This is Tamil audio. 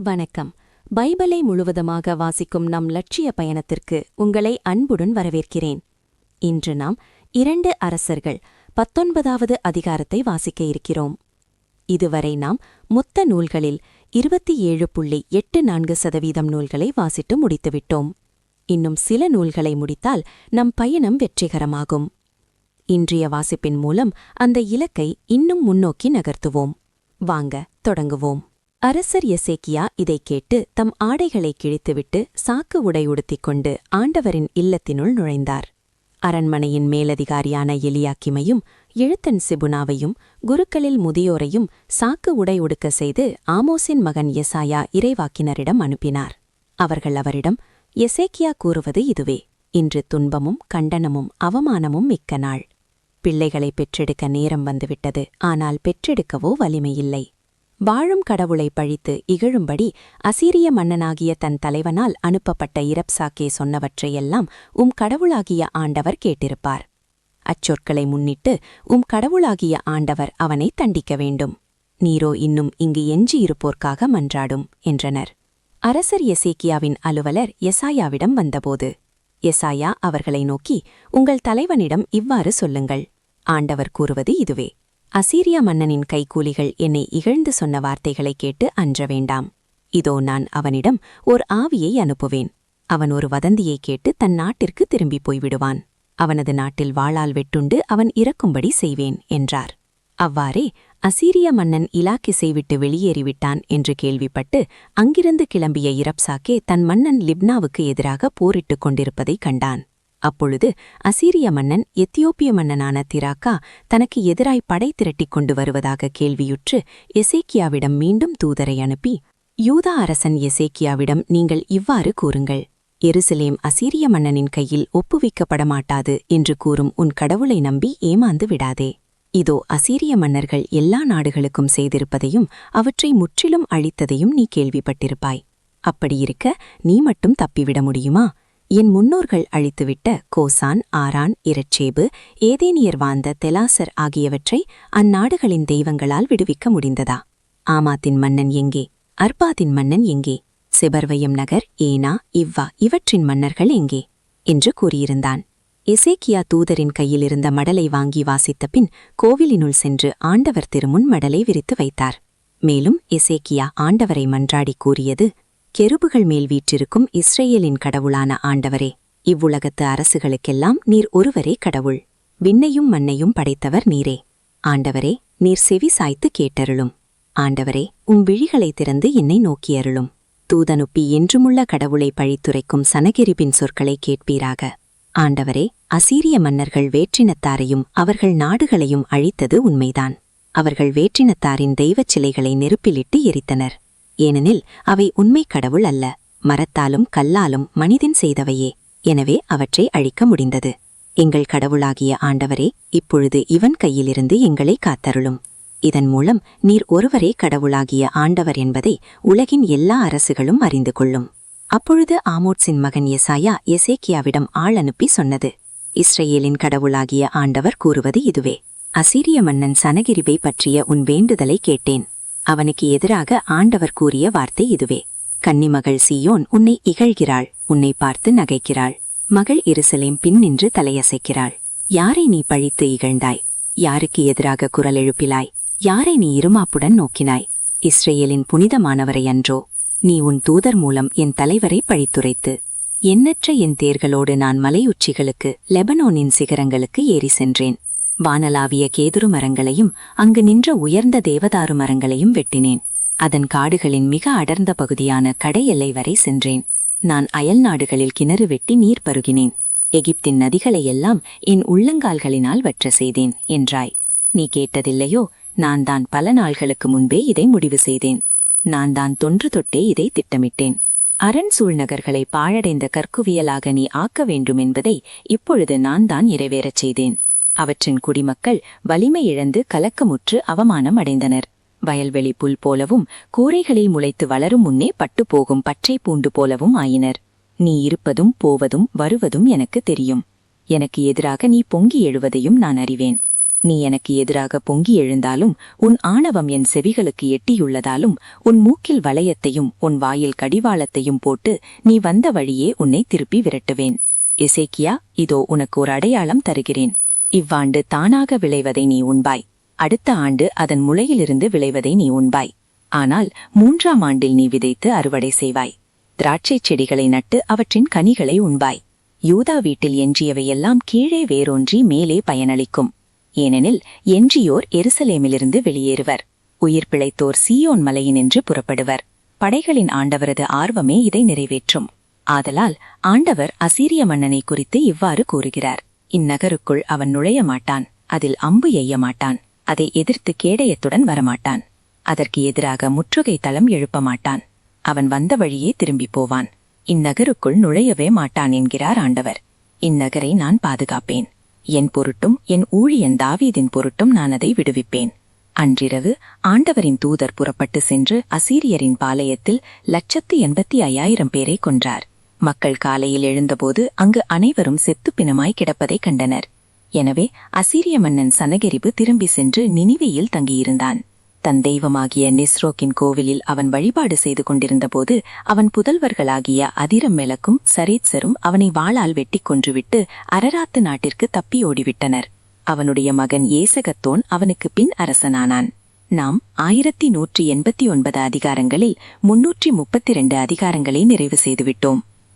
வணக்கம். பைபிளை முழுவதுமாக வாசிக்கும் நம் லட்சிய பயணத்திற்கு உங்களை அன்புடன் வரவேற்கிறேன். இன்று நாம் இரண்டு அரசர்கள் பத்தொன்பதாவது அதிகாரத்தை வாசிக்க இருக்கிறோம். இதுவரை நாம் மொத்த நூல்களில் இருபத்தி ஏழு புள்ளி எட்டு நான்கு சதவீதம் நூல்களை வாசிட்டு முடித்துவிட்டோம். இன்னும் சில நூல்களை முடித்தால் நம் பயணம் வெற்றிகரமாகும். இன்றைய வாசிப்பின் மூலம் அந்த இலக்கை இன்னும் முன்னோக்கி நகர்த்துவோம். வாங்க தொடங்குவோம். அரசர் எசேக்கியா இதைக் கேட்டு தம் ஆடைகளை கிழித்துவிட்டு சாக்கு உடை உடுத்திக் கொண்டு ஆண்டவரின் இல்லத்தினுள் நுழைந்தார். அரண்மனையின் மேலதிகாரியான எலியாக்கிமையும் எழுத்தன் சிபுனாவையும் குருக்களில் முதியோரையும் சாக்கு உடை உடுக்க செய்து ஆமோசின் மகன் எசாயா இறைவாக்கினரிடம் அனுப்பினார். அவர்கள் அவரிடம் எசேக்கியா கூறுவது இதுவே. இன்று துன்பமும் கண்டனமும் அவமானமும் மிக்க நாள். பிள்ளைகளை பெற்றெடுக்க நேரம் வந்துவிட்டது. ஆனால் பெற்றெடுக்கவோ வலிமையில்லை. வாழும் கடவுளை பழித்து இகழும்படி அசீரிய மன்னனாகிய தன் தலைவனால் அனுப்பப்பட்ட இரப்சாக்கே சொன்னவற்றையெல்லாம் உம் கடவுளாகிய ஆண்டவர் கேட்டிருப்பார். அச்சொற்களை முன்னிட்டு உம் கடவுளாகிய ஆண்டவர் அவனை தண்டிக்க வேண்டும். நீரோ இன்னும் இங்கு எஞ்சியிருப்போர்க்காக மன்றாடும் என்றனர். அரசர் எசேக்கியாவின் அலுவலர் எசாயாவிடம் வந்தபோது எசாயா அவர்களை நோக்கி உங்கள் தலைவனிடம் இவ்வாறு சொல்லுங்கள். ஆண்டவர் கூறுவது இதுவே. அசீரிய மன்னனின் கைக்கூலிகள் என்னை இகழ்ந்து சொன்ன வார்த்தைகளை கேட்டு அன்ற வேண்டாம். இதோ நான் அவனிடம் ஓர் ஆவியை அனுப்புவேன். அவன் ஒரு வதந்தியை கேட்டு தன் நாட்டிற்கு திரும்பிப் போய்விடுவான். அவனது நாட்டில் வாளால் வெட்டுண்டு அவன் இறக்கும்படி செய்வேன் என்றார். அவ்வாறே அசீரிய மன்னன் இலாக்கிசை விட்டு வெளியேறிவிட்டான் என்று கேள்விப்பட்டு அங்கிருந்து கிளம்பிய இரப்சாக்கே தன் மன்னன் லிப்னாவுக்கு எதிராக போரிட்டுக் கொண்டிருப்பதைக் கண்டான். அப்பொழுது அசீரிய மன்னன் எத்தியோப்பிய மன்னனான திராக்கா தனக்கு எதிராய் படை திரட்டிக் கொண்டு வருவதாக கேள்வியுற்று எசேக்கியாவிடம் மீண்டும் தூதரை அனுப்பி யூதா அரசன் எசேக்கியாவிடம் நீங்கள் இவ்வாறு கூறுங்கள் எருசலேம் அசீரிய மன்னனின் கையில் ஒப்புவிக்கப்பட மாட்டாது என்று கூறும் உன் கடவுளை நம்பி ஏமாந்து விடாதே. இதோ அசீரிய மன்னர்கள் எல்லா நாடுகளுக்கும் செய்திருப்பதையும் அவற்றை முற்றிலும் அழித்ததையும் நீ கேள்விப்பட்டிருப்பாய். அப்படியிருக்க நீ மட்டும் தப்பிவிட முடியுமா? என் முன்னோர்கள் அழித்துவிட்ட கோசான் ஆரான் இரட்சேபு ஏதேனியர் வாழ்ந்த தெலாசர் ஆகியவற்றை அந்நாடுகளின் தெய்வங்களால் விடுவிக்க முடிந்ததா? ஆமாத்தின் மன்னன் எங்கே? அர்பாத்தின் மன்னன் எங்கே? செபர்வயம் நகர் ஏனா இவ்வா இவற்றின் மன்னர்கள் எங்கே? என்று கூறியிருந்தான். எசேக்கியா தூதரின் கையிலிருந்த மடலை வாங்கி வாசித்த பின் கோவிலினுள் சென்று ஆண்டவர் திருமுன் மடலை விரித்து வைத்தார். மேலும் எசேக்கியா ஆண்டவரை மன்றாடி கூறியது கெருபுகள் மேல் வீற்றிருக்கும் இஸ்ரேலின் கடவுளான ஆண்டவரே இவ்வுலகத்து அரசுகளுக்கெல்லாம் நீர் ஒருவரே கடவுள். விண்ணையும் மண்ணையும் படைத்தவர் நீரே. ஆண்டவரே நீர் செவி சாய்த்து கேட்டருளும். ஆண்டவரே உம் விழிகளை திறந்து என்னை நோக்கியருளும். தூதனுப்பி என்றுமுள்ள கடவுளை பழித்துரைக்கும் சனகிரிபின் சொற்களை கேட்பீராக. ஆண்டவரே அசீரிய மன்னர்கள் வேற்றினத்தாரையும் அவர்கள் நாடுகளையும் அழித்தது உண்மைதான். அவர்கள் வேற்றினத்தாரின் தெய்வச் சிலைகளை நெருப்பிலிட்டு எரித்தனர். ஏனெனில் அவை உண்மை கடவுள் அல்ல மரத்தாலும் கல்லாலும் மனிதன் செய்தவையே. எனவே அவற்றை அழிக்க முடிந்தது. எங்கள் கடவுளாகிய ஆண்டவரே இப்பொழுது இவன் கையிலிருந்து எங்களை காத்தருளும். இதன் மூலம் நீர் ஒருவரே கடவுளாகிய ஆண்டவர் என்பதை உலகின் எல்லா அரசுகளும் அறிந்து கொள்ளும். அப்பொழுது ஆமோட்ஸின் மகன் எசாயா எசேக்கியாவிடம் ஆள் அனுப்பி சொன்னது. இஸ்ரேலின் கடவுளாகிய ஆண்டவர் கூறுவது இதுவே. அசீரிய மன்னன் சனகிரிவை பற்றிய உன் வேண்டுதலை கேட்டேன். அவனுக்கு எதிராக ஆண்டவர் கூறிய வார்த்தை இதுவே. கன்னிமகள் சீயோன் உன்னை இகழ்கிறாள் உன்னை பார்த்து நகைக்கிறாள். மகள் இருசலேம் பின் நின்று தலையசைக்கிறாள். யாரை நீ பழித்து இகழ்ந்தாய்? யாருக்கு எதிராக குரல் எழுப்பிலாய்? யாரை நீ இருமாப்புடன் நோக்கினாய்? இஸ்ரேலின் புனிதமானவரை அன்றோ நீ உன் தூதர் மூலம் என் தலைவரை பழித்துரைத்து. எண்ணற்ற என் தேர்களோடு நான் மலையுச்சிகளுக்கு லெபனோனின் சிகரங்களுக்கு ஏறி சென்றேன். வானலாவிய கேதுரு மரங்களையும் அங்கு நின்ற உயர்ந்த தேவதாரு மரங்களையும் வெட்டினேன். அதன் காடுகளின் மிக அடர்ந்த பகுதியான கடை எல்லை வரை சென்றேன். நான் அயல் நாடுகளில் கிணறு வெட்டி நீர் பருகினேன். எகிப்தின் நதிகளையெல்லாம் என் உள்ளங்கால்களினால் வற்ற செய்தேன் என்றாய். நீ கேட்டதில்லையோ நான் தான் பல நாள்களுக்கு முன்பே இதை முடிவு செய்தேன். நான் தான் தொன்று தொட்டே இதை திட்டமிட்டேன். அரண் சூழ்நகர்களை பாழடைந்த கற்குவியலாக நீ ஆக்க வேண்டும் என்பதை இப்பொழுது நான் தான் நிறைவேறச் செய்தேன். அவற்றின் குடிமக்கள் வலிமை இழந்து கலக்கமுற்று அவமானம் அடைந்தனர் வயல்வெளி புல் போலவும் கூரைகளில் முளைத்து வளரும் முன்னே பட்டுப்போகும் பச்சை பூண்டு போலவும் ஆயினர். நீ இருப்பதும் போவதும் வருவதும் எனக்கு தெரியும். எனக்கு எதிராக நீ பொங்கி எழுவதையும் நான் அறிவேன். நீ எனக்கு எதிராக பொங்கி எழுந்தாலும் உன் ஆணவம் என் செவிகளுக்கு எட்டியுள்ளதாலும் உன் மூக்கில் வளையத்தையும் உன் வாயில் கடிவாளத்தையும் போட்டு நீ வந்த வழியே உன்னை திருப்பி விரட்டுவேன். எசேக்கியா இதோ உனக்கு ஒரு அடையாளம் தருகிறேன். இவ்வாண்டு தானாக விளைவதை நீ உண்பாய். அடுத்த ஆண்டு அதன் முளையிலிருந்து விளைவதை நீ உண்பாய். ஆனால் மூன்றாம் ஆண்டில் நீ விதைத்து அறுவடை செய்வாய். திராட்சைச் செடிகளை நட்டு அவற்றின் கனிகளை உண்பாய். யூதா வீட்டில் எஞ்சியவையெல்லாம் கீழே வேரூன்றி மேலே பயனளிக்கும். ஏனெனில் எஞ்சியோர் எருசலேமிலிருந்து வெளியேறுவர். உயிர் பிழைத்தோர் சீயோன் மலையினின்று புறப்படுவர். படைகளின் ஆண்டவரது ஆர்வமே இதை நிறைவேற்றும். ஆதலால் ஆண்டவர் அசீரிய மன்னனை குறித்து இவ்வாறு கூறுகிறார். இந்நகருக்குள் அவன் நுழைய மாட்டான் அதில் அம்பு எய்ய மாட்டான் அதை எதிர்த்து கேடயத்துடன் வரமாட்டான். அதற்கு எதிராக முற்றுகை தளம் எழுப்ப மாட்டான் அவன் வந்த வழியே திரும்பிப் போவான். இந்நகருக்குள் நுழையவே மாட்டான் என்கிறார் ஆண்டவர். இந்நகரை நான் பாதுகாப்பேன். என் பொருட்டும் என் ஊழியன் தாவீதின் பொருட்டும் நான் அதை விடுவிப்பேன். அன்றிரவு ஆண்டவரின் தூதர் புறப்பட்டு சென்று அசீரியரின் பாளையத்தில் லட்சத்து எண்பத்தி ஐயாயிரம் பேரை கொன்றார். மக்கள் காலையில் எழுந்தபோது அங்கு அனைவரும் செத்துப் பிணமாய் கிடப்பதைக் கண்டனர். எனவே அசீரிய மன்னன் சனகெரிபு திரும்பி சென்று நினிவையில் தங்கியிருந்தான். தன் தெய்வமாகிய நிஸ்ரோக்கின் கோவிலில் அவன் வழிபாடு செய்து கொண்டிருந்தபோது அவன் புதல்வர்களாகிய அதிரம் மெலக்கும் சரீத்சரும் அவனை வாளால் வெட்டிக் கொன்றுவிட்டு அரராத்து நாட்டிற்கு தப்பி ஓடிவிட்டனர். அவனுடைய மகன் ஏசகத்தோன் அவனுக்கு பின் அரசனானான். நாம் ஆயிரத்தி நூற்றி எண்பத்தி ஒன்பது அதிகாரங்களில் முன்னூற்றி முப்பத்தி இரண்டு அதிகாரங்களை நிறைவு செய்துவிட்டோம்.